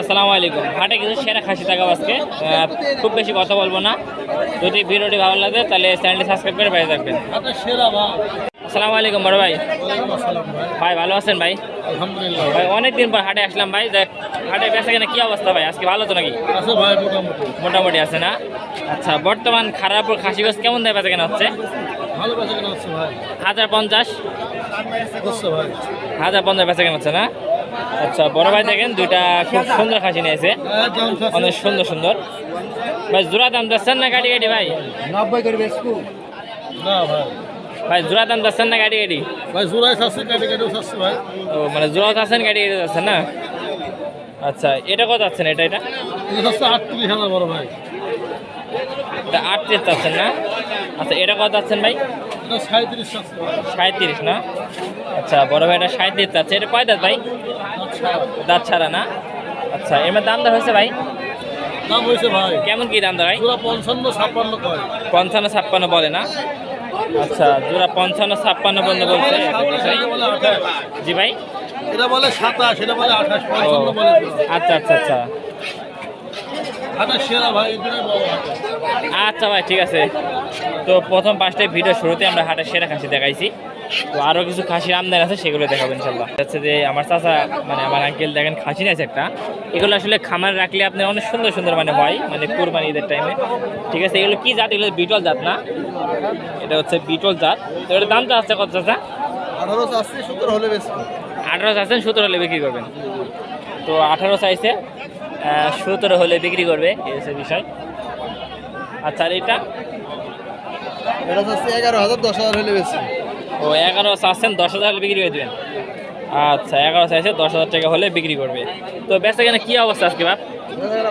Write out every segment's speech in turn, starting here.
আসসালামু আলাইকুম। হাটে কিছু সেরা খাসি থাকা আজকে। খুব বেশি কথা বলব না। যদি ভিডিওটি ভালো লাগে তাহলে চ্যানেলটি সাবস্ক্রাইব করে বাইরে থাকবেন। আসসালামু আলাইকুম বড় ভাই। ভাই ভালো আছেন ভাই? আলহামদুলিল্লাহ। ভাই অনেকদিন পর হাটে আসলাম ভাই। দেখ হাটে বেচা কেনা কি অবস্থা ভাই? আজকে ভালো তো নাকি? মোটামুটি। আছে না? আচ্ছা বর্তমান খারাপ খাসি গোস কেমন দেয় বেচা কেনা হচ্ছে? হাজার পঞ্চাশ? হাজার পঞ্চাশ বেচা কেনা হচ্ছে না? আচ্ছা বড় ভাই দেখেন দুইটা খুব সুন্দর খাসি নিয়েছে। অনেক সুন্দর সুন্দর। ভাই জোড়া দাম দিচ্ছেন না গাড়ি গাড়ি ভাই? নব্বই করে না ভাই। ভাই জোড়া দাম দিচ্ছেন না গাড়ি গাড়ি? ভাই জোড়াই ভাই। ও মানে জোড়া আছেন গাড়ি গাড়ি যাচ্ছেন না? আচ্ছা এটা কত আছেন এটা এটা? এটা চাচ্ছে আটত্রিশ হাজার বড় ভাই। এটা আটত্রিশ চাচ্ছেন না? আচ্ছা এটা কত আছেন ভাই? সাঁত্রিশ সাঁত্রিশ না? আচ্ছা বড় ভাই এটা সাঁত্রিশ চাচ্ছে এটা কয় দাঁত ভাই? দাঁত ছাড়া না? আচ্ছা মধ্যে দাম দর হয়েছে ভাই? দাম হয়েছে ভাই। কেমন কি দাম দর ভাই? পঞ্চান্ন ছাপ্পান্ন পঞ্চান্ন ছাপ্পান্ন বলে না? আচ্ছা জোড়া পঞ্চান্ন ছাপ্পান্ন পর্যন্ত বলছে। বলে জি ভাই। এটা বলে সাতাশ এটা বলে আঠাশ। আচ্ছা আচ্ছা আচ্ছা। আচ্ছা ভাই ঠিক আছে। তো প্রথম পাঁচটায় ভিডিও শুরুতে আমরা হাটের সেরা খাসি দেখাইছি। তো আরও কিছু খাসির আমদানি আছে সেগুলো দেখাবো ইনশাল্লাহ। হচ্ছে যে আমার চাচা মানে আমার আঙ্কেল দেখেন খাসি নিয়েছে একটা। এগুলো আসলে খামার রাখলে আপনার অনেক সুন্দর সুন্দর মানে হয় মানে কোরবানি ঈদের টাইমে ঠিক আছে এগুলো কি জাত? এগুলো বিটল জাত না? এটা হচ্ছে বিটল জাত। তো এটার দাম তো আছে কত চাচা? আঠারো চাচ্ছে সত্তর হলে আঠারো সতেরো হলে বিক্রি করবেন। তো আঠারো চাইছে সতেরো হলে বিক্রি করবে এই হচ্ছে বিষয়। আচ্ছা আর এটা? এটা চাচ্ছে এগারো হাজার দশ হাজার হলে বেশি ও এগারো চাচ্ছেন দশ হাজার হলে বিক্রি করে দেবেন। আচ্ছা এগারো চাইছে দশ হাজার টাকা হলে বিক্রি করবে। তো বেচা কেনা কী অবস্থা আজকে বাপ?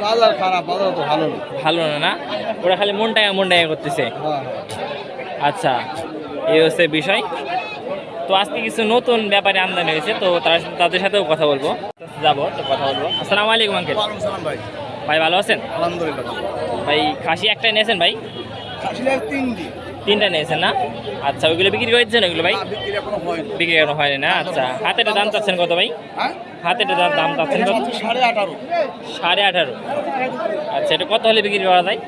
বাজার খারাপ বাজার তো ভালো না। ভালো না না? ওরা খালি মন টাকা মন টাকা করতেছে। হ্যাঁ। আচ্ছা এই হচ্ছে বিষয়। তো আজকে কিছু নতুন ব্যাপারে আমদানি হয়েছে তো তার তাদের সাথেও কথা বলব। যাব তো কথা বলব। আসসালামু আলাইকুম আঙ্কেল। ভাই। ভাই ভালো আছেন? আলহামদুলিল্লাহ ভাই খাসি একটাই নিয়েছেন ভাই? আসলে তিন দিন তিনটা নিয়েছেন না? আচ্ছা ওইগুলো বিক্রি করে দিচ্ছেন ওইগুলো ভাই? বিক্রি এখনও হয়নি। না? আচ্ছা হাতের দাম চাচ্ছেন কত ভাই? হ্যাঁ? হাতের দাম দাম চাচ্ছেন কত? সাড়ে আঠারো। সাড়ে আঠারো। আচ্ছা এটা কত হলে বিক্রি করা যায়?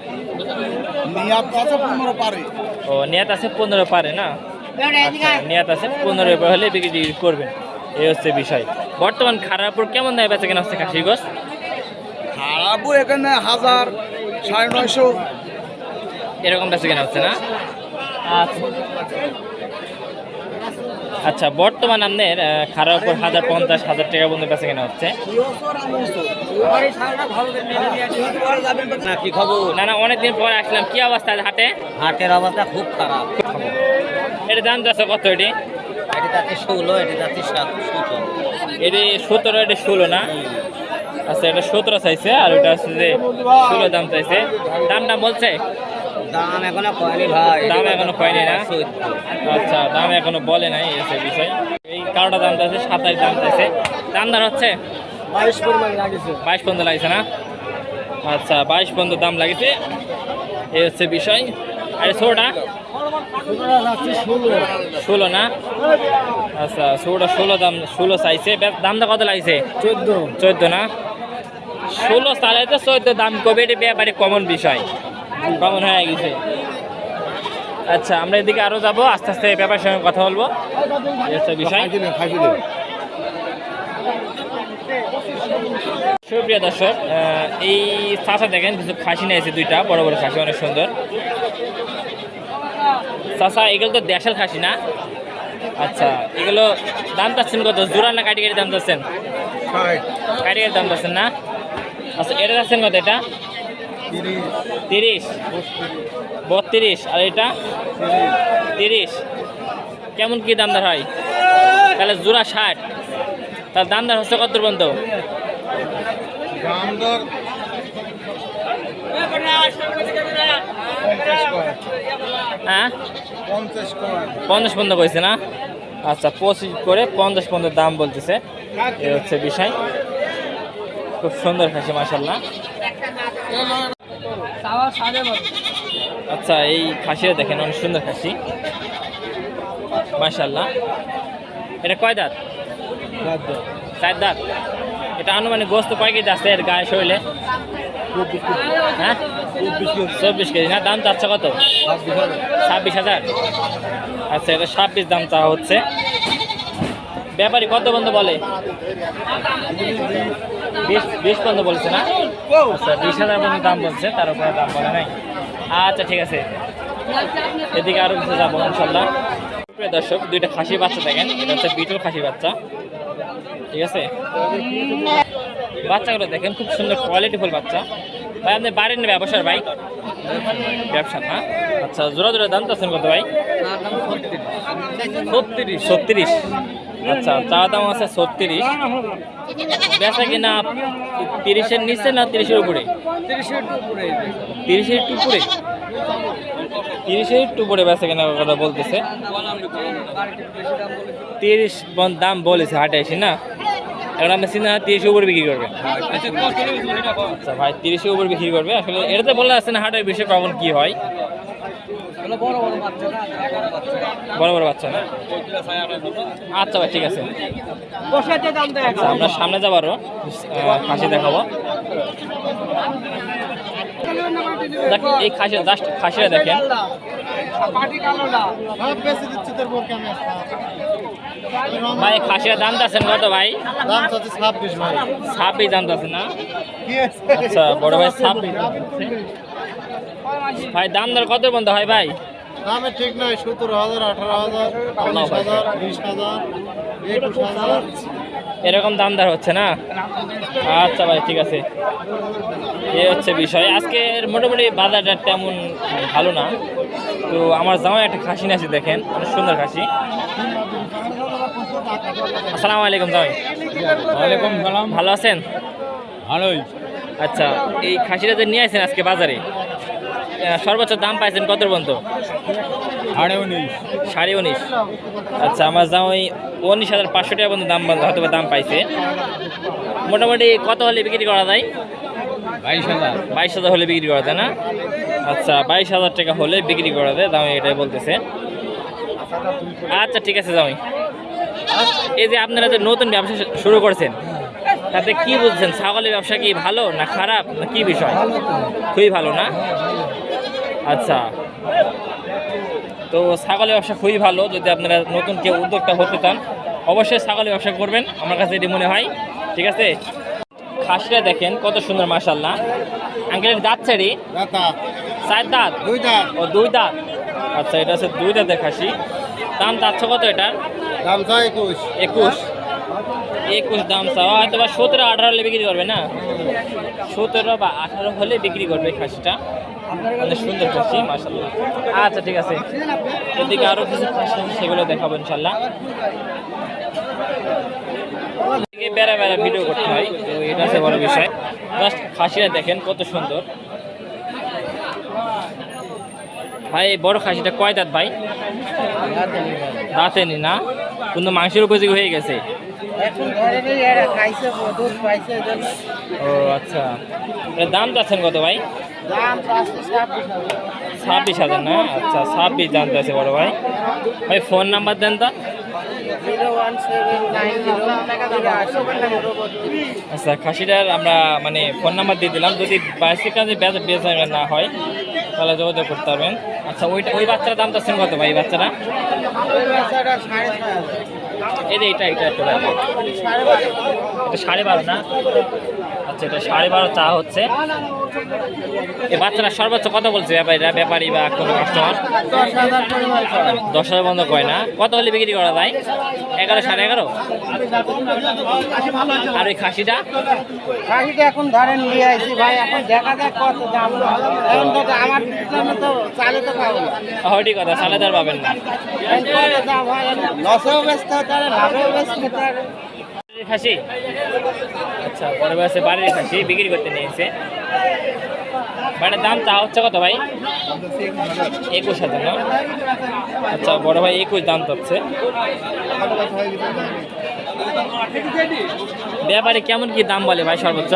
নিয়াত আছে পনেরো পারে। ও নিয়াত আছে পনেরো পারে না? আচ্ছা নিয়াত আছে পনেরো হলে বিক্রি করবেন। এই হচ্ছে বিষয়। বর্তমান খারাপুর কেমন দামে বেচা কেনা হচ্ছে খাসির গোস খারাপও এখানে হাজার সাড়ে নয়শো। এরকম বেচা কেনা হচ্ছে না? আচ্ছা আচ্ছা বর্তমান আপনার আহ, খারাপুর হাজার পঞ্চাশ হাজার টাকা পর্যন্ত বেচা কেনা হচ্ছে। না কি খবর? না না অনেকদিন পর আসলাম। কি অবস্থা হাটে? হাটের অবস্থা খুব খারাপ। এটা দাম যাচ্ছে কত এটি? ষোলো সতেরো। এটি না? আচ্ছা এটা সতেরো চাইছে আর ওটা হচ্ছে যে ষোলো দাম চাইছে। দাম দাম বলছে? দাম এখনও কয়নি ভাই? দাম এখনও কয়নি না? আচ্ছা দাম এখনও বলে নাই এসে বিষয়। এই কারোটা দাম চাইছে সাতাশ দাম চাইছে দাম দাম হচ্ছে? বাইশ বাইশ পর্যন্ত লাগছে না? আচ্ছা বাইশ পর্যন্ত দাম লাগছে এই হচ্ছে বিষয়। আর ছোটা ষোলো না? আচ্ছা ষোলো ষোলো দাম ষোলো চাইছে। দামটা কত লাগছে চোদ্দ। চোদ্দ না? ষোলো সালে তো চোদ্দ দাম কবে এটা ব্যাপারে কমন বিষয়। কমন হয়ে গেছে। আচ্ছা আমরা এদিকে আরও যাব আস্তে আস্তে ব্যাপারের সঙ্গে কথা বলব। বিষয়। সুপ্রিয় দর্শক এই চাষা দেখেন কিছু খাসি নিয়েছে দুইটা বড় বড় খাসি অনেক সুন্দর। চাষা এগুলো তো দেশের খাসি না? আচ্ছা এগুলো দাম চাচ্ছেন কত? জোড়া না কাটি কাটি দাম চাচ্ছেন? কাটি কাটি দাম চাচ্ছেন না? আচ্ছা এটা চাচ্ছেন কত এটা? তিরিশ। বত্রিশ। আর এটা? তিরিশ। কেমন কি দাম দর হয়? তাহলে জোড়া ষাট। তার দাম দর হচ্ছে কত পর্যন্ত? হ্যাঁ? পঞ্চাশ পর্যন্ত কইছে না? আচ্ছা পঁচিশ করে পঞ্চাশ পর্যন্ত দাম বলতেছে। এ হচ্ছে বিষয়। খুব সুন্দর খাসি মাসাল্লাহ আচ্ছা এই খাসিটা দেখেন, অনেক সুন্দর খাসি। মাসাল্লাহ এটা কয় দাঁত? চার দাঁত। এটা আনুমানিক গোস্ত কয় কেজি আছে এর গায়ে শরীরে? হ্যাঁ? চব্বিশ কেজি। না, দাম চাচ্ছে কত? ছাব্বিশ হাজার। আচ্ছা এটা ছাব্বিশ দাম চাওয়া হচ্ছে। ব্যাপারী কত বন্ধ বলে? বিশ বিশ পর্যন্ত বলছে না? আচ্ছা বিশ হাজার পর্যন্ত দাম বলছে তার উপরে দাম বলে নাই। আচ্ছা ঠিক আছে। এদিকে আরও কিছু যাব ইনশাল্লাহ প্রিয় দর্শক দুইটা খাসি বাচ্চা দেখেন এটা হচ্ছে বিটল খাসি বাচ্চা। ঠিক আছে? বাচ্চাগুলো দেখেন খুব সুন্দর কোয়ালিটিফুল বাচ্চা। ভাই আপনি বাড়ির না ব্যবসার ভাই? ব্যবসা না? আচ্ছা জোড়া জোড়া দাম চাচ্ছেন কত ভাই? ছত্রিশ ছত্রিশ। আচ্ছা চা দাম আছে ছত্রিশ। বেচা কিনা তিরিশের নিচে না তিরিশের উপরে? তিরিশের একটু উপরে তিরিশের একটু উপরে বেচা কিনা কথা বলতেছে। তিরিশ দাম বলেছে হাটে এসে না? এখন আপনি চিন্তা তিরিশের উপরে বিক্রি করবেন। আচ্ছা ভাই, তিরিশের উপর বিক্রি করবে। আসলে এটাতে বলা আসছে না, হাটের বিষয়ে কখন কি হয়? বড় বড় বাচ্চা আচ্ছা ভাই ঠিক আছে। আচ্ছা আমরা সামনে যাবারও আরও। খাসি দেখাবো। দেখ, এই খাসি জাস্ট খাসিরা দেখেন। ভাই খাসির দাম আছেন কত ভাই? দাম চাচ্ছি ছাব্বিশ ভাই। ছাব্বিশ দাম না? আচ্ছা বড় ভাই ছাব্বিশ। ভাই দাম দর কত বন্ধ হয় ভাই? দামে ঠিক নাই সতেরো হাজার আঠারো হাজার উনিশ হাজার বিশ হাজার একুশ হাজার। এরকম দাম দর হচ্ছে না? আচ্ছা ভাই ঠিক আছে। এ হচ্ছে বিষয়। আজকের মোটামুটি বাজারটা তেমন ভালো না। তো আমার জামাই একটা খাসি নিয়ে আছে দেখেন অনেক সুন্দর খাসি। আসসালামু আলাইকুম জামাই। ওয়ালাইকুম সালাম। ভালো আছেন? ভালোই। আচ্ছা এই খাসিটা যে নিয়ে আসেন আজকে বাজারে সর্বোচ্চ দাম পাইছেন কত পর্যন্ত? সাড়ে উনিশ। সাড়ে উনিশ। আচ্ছা আমার জামাই উনিশ হাজার পাঁচশো টাকা পর্যন্ত দাম হয়তো দাম পাইছে। মোটামুটি কত হলে বিক্রি করা যায়? বাইশ হাজার। বাইশ হাজার হলে বিক্রি করা যায় না? আচ্ছা বাইশ হাজার টাকা হলে বিক্রি করা যায়, দাম এটাই বলতেছে। আচ্ছা ঠিক আছে, জামাই। এই যে আপনারা যে নতুন ব্যবসা শুরু করেছেন, তাতে কি বুঝছেন? ছাগলের ব্যবসা কি ভালো না খারাপ? না কি বিষয়? খুবই ভালো না? আচ্ছা। তো ছাগলের ব্যবসা খুবই ভালো, যদি আপনারা নতুন কেউ উদ্যোক্তা হতে চান, অবশ্যই ছাগলের ব্যবসা করবেন, আমার কাছে এটি মনে হয়। ঠিক আছে? খাসিটা দেখেন, কত সুন্দর মাসাল্লাহ আঙ্কেলের দাঁত ছেড়ি? দাতা? চার দাঁত। দুইটা ও দুই দাঁত? আচ্ছা এটা হচ্ছে দুই দাঁতের খাসি। দাম চাচ্ছে কত এটা দাম চা একুশ। একুশ? একুশ দাম চাওয়া হয়তো বা সতেরো আঠারো হলে বিক্রি করবে না? সতেরো বা আঠারো হলে বিক্রি করবে খাসিটা। অনেক সুন্দর খাসি মাসাল্লাহ আচ্ছা ঠিক আছে। এদিকে আরও কিছু খাসি আছে, সেগুলো দেখাবো ইনশাল্লাহ বেড়া বেড়া ভিডিও করতে হয়। তো এটা হচ্ছে বড় বিষয়। জাস্ট খাসিটা দেখেন কত সুন্দর। ভাই বড় খাসিটা কয় দাঁত ভাই? দাঁতে নি। না কিন্তু মাংসের উপযোগী হয়ে গেছে? ও আচ্ছা। দাম চাচ্ছেন কত ভাই? ছাব্বিশ হাজার। না? আচ্ছা ছাব্বিশ দাম চাইছে বড় ভাই। ভাই ফোন নাম্বার দেন তো। আচ্ছা খাসিটার আমরা মানে ফোন নাম্বার দিয়ে দিলাম। যদি বাইশের কাজে বেচা না হয় তাহলে যোগাযোগ করতে পারবেন। আচ্ছা ওইটা ওই বাচ্চার দাম চাচ্ছেন কত ভাই বাচ্চারা এই যে এটা এটা সাড়ে বারো না? আচ্ছা এটা সাড়ে বারো চা হচ্ছে। এই বাচ্চারা সর্বোচ্চ কত বলছে ব্যাপারীরা ব্যাপারী বা কোনো কাস্টমার দশ হাজার বন্ধ কয় না? কত হলে বিক্রি করা যায়? এগারো সাড়ে এগারো? আর ওই খাসিটা? খাসিটা এখন ধরেন নিয়ে আসি ভাই এখন দেখা যাক কত দাম। এখন তো আমার তো চালে তো পাবো হটি কথা পাবেন না। লসেও লাভেও খাসি? আচ্ছা বড় বয়সে বাড়ির খাসি বিক্রি করতে নিয়েছে বাড়ির দাম চা হচ্ছে কত ভাই? একুশ হাজার, না? আচ্ছা বড় ভাই একুশ দাম চাচ্ছে ব্যাপারে কেমন কি দাম বলে ভাই সর্বোচ্চ?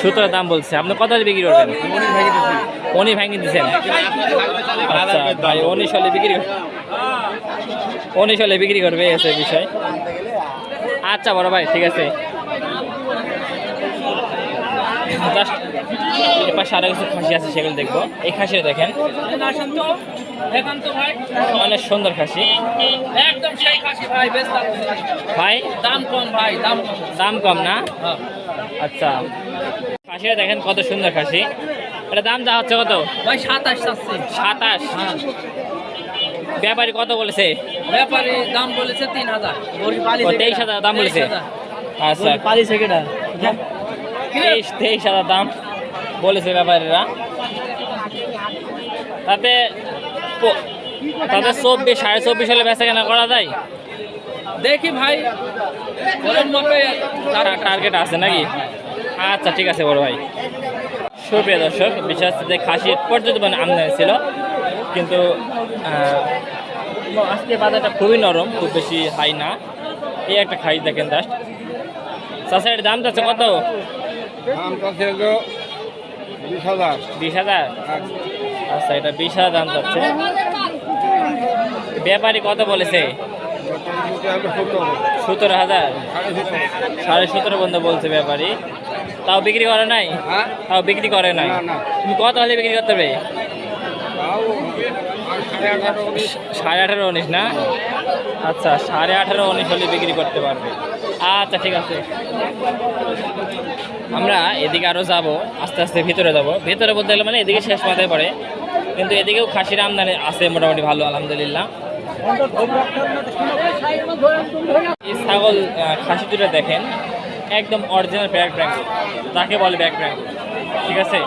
সতেরো দাম বলছে। আপনি কত বিক্রি করবেন? উনি ভেঙে দিচ্ছেন আচ্ছা ভাই, উনিশ হলে বিক্রি উনিশ হলে বিক্রি করবে এসে বিষয়। আচ্ছা বড় ভাই, ঠিক আছে। জাস্ট এর পাশে আরও কিছু খাসি আছে সেগুলো দেখব। এই খাসিটা দেখেন। অনেক সুন্দর খাসি। একদম সেই খাসি ভাই? ভাই দাম কম ভাই দাম দাম কম না। আচ্ছা। খাসিটা দেখেন কত সুন্দর খাসি। এটা দাম যা হচ্ছে কত? ভাই সাতাশ। সাতাশ ব্যাপারী কত বলেছে? ব্যাপারী দাম বলেছে তিন হাজার। তেইশ হাজার দাম বলেছে? আচ্ছা। সেকেন্ড তেইশ তেইশ হাজার দাম বলেছে ব্যাপারীরা। তাতে তাতে চব্বিশ, সাড়ে চব্বিশ হলে বেচা কেনা করা যায়? দেখি ভাই টার্গেট আছে নাকি? আচ্ছা ঠিক আছে বড় ভাই। সুপ্রিয় দর্শক বিশেষ যে খাসির পর্যন্ত মানে আমদানি ছিল, কিন্তু আজকে বাজারটা খুবই নরম, খুব বেশি হাই না। এই একটা খাই দেখেন জাস্ট চাষা এর দাম যাচ্ছে কত? বিশ হাজার। বিশ হাজার? আচ্ছা এটা বিশ হাজার দাম যাচ্ছে। ব্যাপারী কত বলেছে? সতেরো হাজার। সাড়ে সতেরো বন্ধ বলছে ব্যাপারী। তাও বিক্রি করে নাই? হ্যাঁ। তাও বিক্রি করে নাই। তুমি কত হলে বিক্রি করতে হবে সাড়ে আঠারো উনিশ না? আচ্ছা সাড়ে আঠারো উনিশ হলে বিক্রি করতে পারবে। আচ্ছা ঠিক আছে। আমরা এদিকে আরও যাব আস্তে আস্তে ভিতরে যাব। ভিতরে বলতে গেলে মানে এদিকে শেষ মাথায় পড়ে। কিন্তু এদিকেও খাসির আমদানি আছে মোটামুটি ভালো আলহামদুলিল্লাহ। এই ছাগল খাসি দুটো দেখেন একদম অরিজিনাল ব্যাক ব্র্যান্ড তাকে বলে ব্যাক ব্র্যান্ড ঠিক আছে?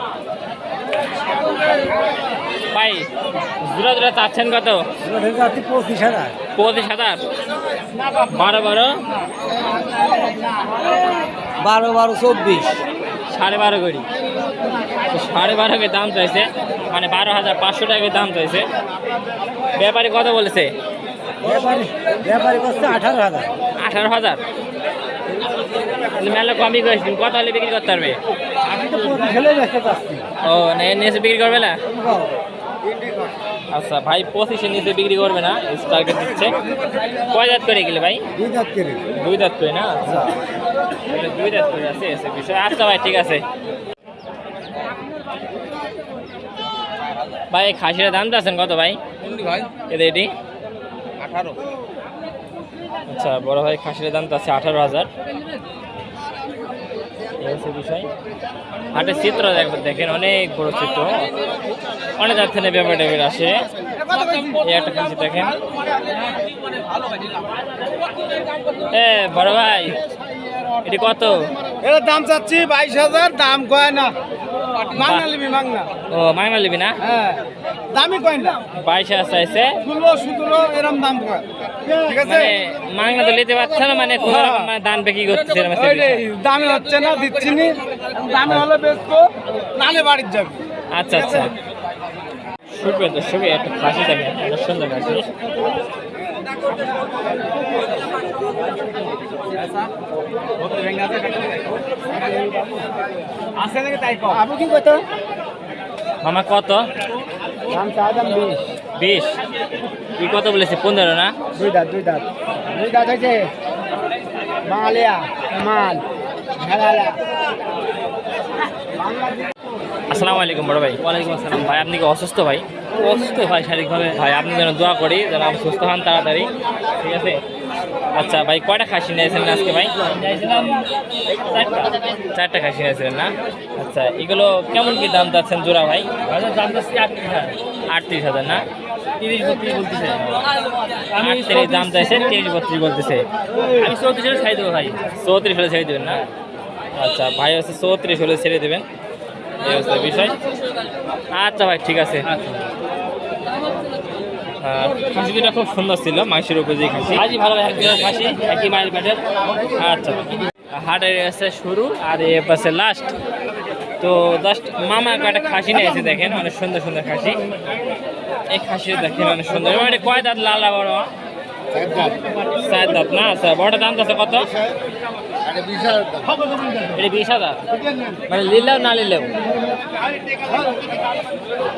ভাই জোড়া জোড়া চাচ্ছেন কত? পঁচিশ হাজার। পঁচিশ হাজার? বারো বারো? বারো বারো চব্বিশ। সাড়ে বারো করি। সাড়ে বারো করে দাম চাইছে মানে বারো হাজার পাঁচশো টাকা দাম চাইছে। ব্যাপারী কত বলেছে? ব্যাপারি ব্যাপারি করছে আঠারো হাজার। আঠারো হাজার? মেলা কমই করেছি কত হলে বিক্রি করতে পারবে? ও না বিক্রি করবে না? আচ্ছা ভাই পঁচিশের নিচে বিক্রি করবে না টার্গেট দিচ্ছে। কয় দাঁত করে গেলে ভাই? দুই দাঁত করে। দুই দাঁত করে না? আচ্ছা দুই দাঁত করে আছে এসে বিষয়। আচ্ছা ভাই ঠিক আছে। ভাই খাসির দাম আছেন কত ভাই? ভাই? এদের এটি। আঠারো। আচ্ছা বড় ভাই খাসির দাম তো আছে আঠারো হাজার। এই হচ্ছে বিষয়। হাটের চিত্র দেখেন অনেক বড় চিত্র। অনেক যাচ্ছে থেকে ব্যাপার ট্যাপার আসে। এই একটা খাসি দেখেন। এ, বড় ভাই, এটি কত? এর দাম চাচ্ছি বাইশ হাজার, দাম কয় না? মাংনা মাংনা। ও মাইমা লিবি না? হ্যাঁ। দামি কয় বাইশ হাজার চাইছে ষোলো সতেরো এরম দাম কয়। ঠিক আছে? মানে মাংনা তো নিতে পারছে না মানে কোনো রকম মানে বিক্রি বিষয়। দামে হচ্ছে না দিচ্ছি নি। দামে হলে বেচবো নালে বাড়ির যাবে। আচ্ছা আচ্ছা। একটা দেখেন সুন্দর তাই কি কত? মামা কত? বিশ। বিশ। ই কত বলেছে? পনেরো না? দুই দাঁত দুই দাঁত। দুই দাঁত হয়েছে বাঙালিয়া মাল আসসালামু আলাইকুম বড় ভাই। ওয়ালাইকুম আসসালাম। ভাই আপনি কি অসুস্থ ভাই? অসুস্থ ভাই শারীরিকভাবে। ভাই, আপনি যেন দোয়া করি, যেন আমি সুস্থ হন তাড়াতাড়ি। ঠিক আছে? আচ্ছা ভাই, কয়টা খাসি নিয়েছিলেন আজকে, ভাই? চারটা খাসি নিয়েছিলেন না? আচ্ছা এগুলো কেমন কি দাম যাচ্ছেন জোড়া, ভাই? দাম যাচ্ছে আটত্রিশ হাজার আটত্রিশ হাজার না? তিরিশ বত্রিশ বলতেছে দাম চাইছে তিরিশ বত্রিশ বলতেছে। আমি চৌত্রিশ দেবো ভাই চৌত্রিশ হলে ছেড়ে দেবেন না? আচ্ছা ভাই, হচ্ছে চৌত্রিশ হলে ছেড়ে দেবেন। এই হচ্ছে বিষয়। আচ্ছা ভাই, ঠিক আছে। আর খাসি দুটা খুব সুন্দর ছিল মাংসের উপরে খাসি খাসি ভালো খাসি একই মাইল প্যাটের আচ্ছা। হাটের আছে শুরু আর এ পাশে লাস্ট তো জাস্ট মামা একটা খাসি নিয়ে নিয়েছে দেখেন অনেক সুন্দর সুন্দর খাসি। এই খাসি দেখেন অনেক সুন্দর। এবার এটা কয় দাঁত লাল বড়? চার দাঁত। না? আচ্ছা বড়টা দাম আছে কত? এটা বিশ হাজার? মানে নিলেও না নিলেও?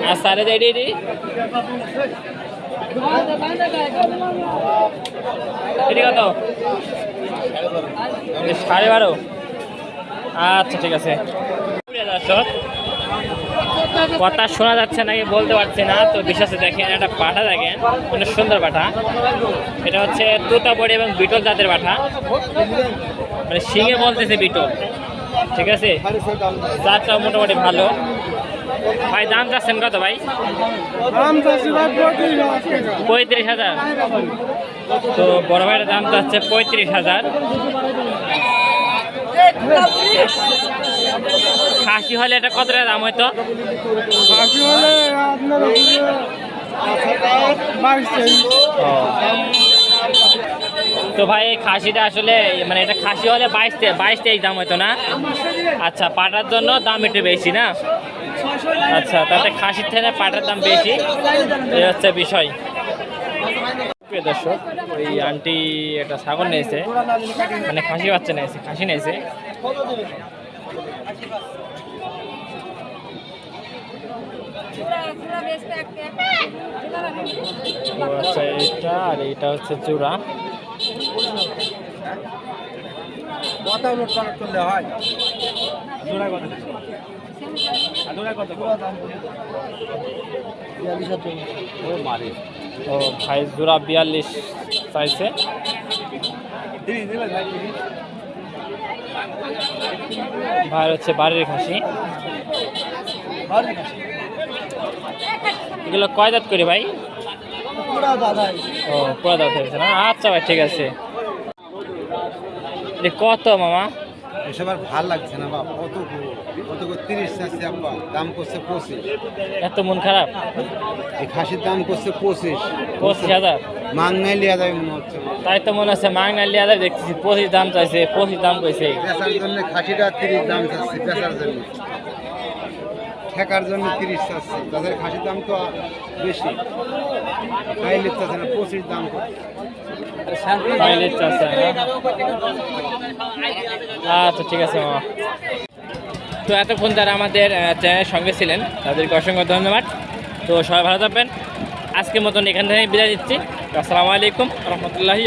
আর সাড়ে এটি সাড়ে বারো। আচ্ছা ঠিক আছে। কথা শোনা যাচ্ছে নাকি বলতে পারছি না, তো বিশ্বাসে দেখেন, একটা পাঠা দেখেন, অনেক সুন্দর পাঠা এটা হচ্ছে তোতাবড়ি এবং বিটল জাতের পাঠা মানে শিঙে বলতেছে বিটল। ঠিক আছে? জাতটা মোটামুটি ভালো। ভাই দাম চাচ্ছেন কত ভাই? পঁয়ত্রিশ হাজার তো বড় ভাইয়ের দাম চাচ্ছে পঁয়ত্রিশ হাজার। খাসি হলে এটা কত টাকা দাম হলে আপনার তেইশ তো ভাই খাসিটা আসলে মানে এটা খাসি হলে বাইশ বাইশ তেইশ দাম হতো না? আচ্ছা পাটার জন্য দাম একটু বেশি না? আচ্ছা তাতে খাসির থেকে পাটার দাম বেশি। এই হচ্ছে বিষয়। দর্শক ওই আন্টি একটা ছাগল নিয়েছে। মানে খাসি বাচ্চা নিয়েছে, খাসি নিয়েছে। আচ্ছা এটা আর এটা হচ্ছে চূড়া। করলে হয়। ও ভাই জোড়া বিয়াল্লিশ চাইছে। ভাই হচ্ছে বাড়ির খাসি। এগুলো কয় দাঁত করে ভাই? ও পুরা দাঁত হয়েছে না? আচ্ছা ভাই ঠিক আছে। কত মামা? এসব আর ভালো লাগছে না বাপ। কত? কত তিরিশ চাচ্ছি আব্বা। দাম করছে পঁচিশ। এত মন খারাপ? এই খাসির দাম করছে পঁচিশ। পঁচিশ হাজার? মাংনাই লিয়া যাবে মনে হচ্ছে। তাই তো মনে হচ্ছে মাংনা লিয়া যায় দেখতেছি পঁচিশ দাম চাইছে পঁচিশ দাম কইছে। বেচার জন্য খাসিটা তিরিশ দাম চাইছে বেচার জন্য। ঠেকার জন্য তিরিশ চাচ্ছি। তাদের খাসির দাম তো বেশি, তাই লিখতে না, পঁচিশ দাম চাচ্ছে আচ্ছা ঠিক আছে তো এতক্ষণ যারা আমাদের চ্যানেলের সঙ্গে ছিলেন, তাদেরকে অসংখ্য ধন্যবাদ। তো সবাই ভালো থাকবেন। আজকের মতন এখান থেকে বিদায় দিচ্ছি আসসালামু আলাইকুম, রহমতুল্লাহি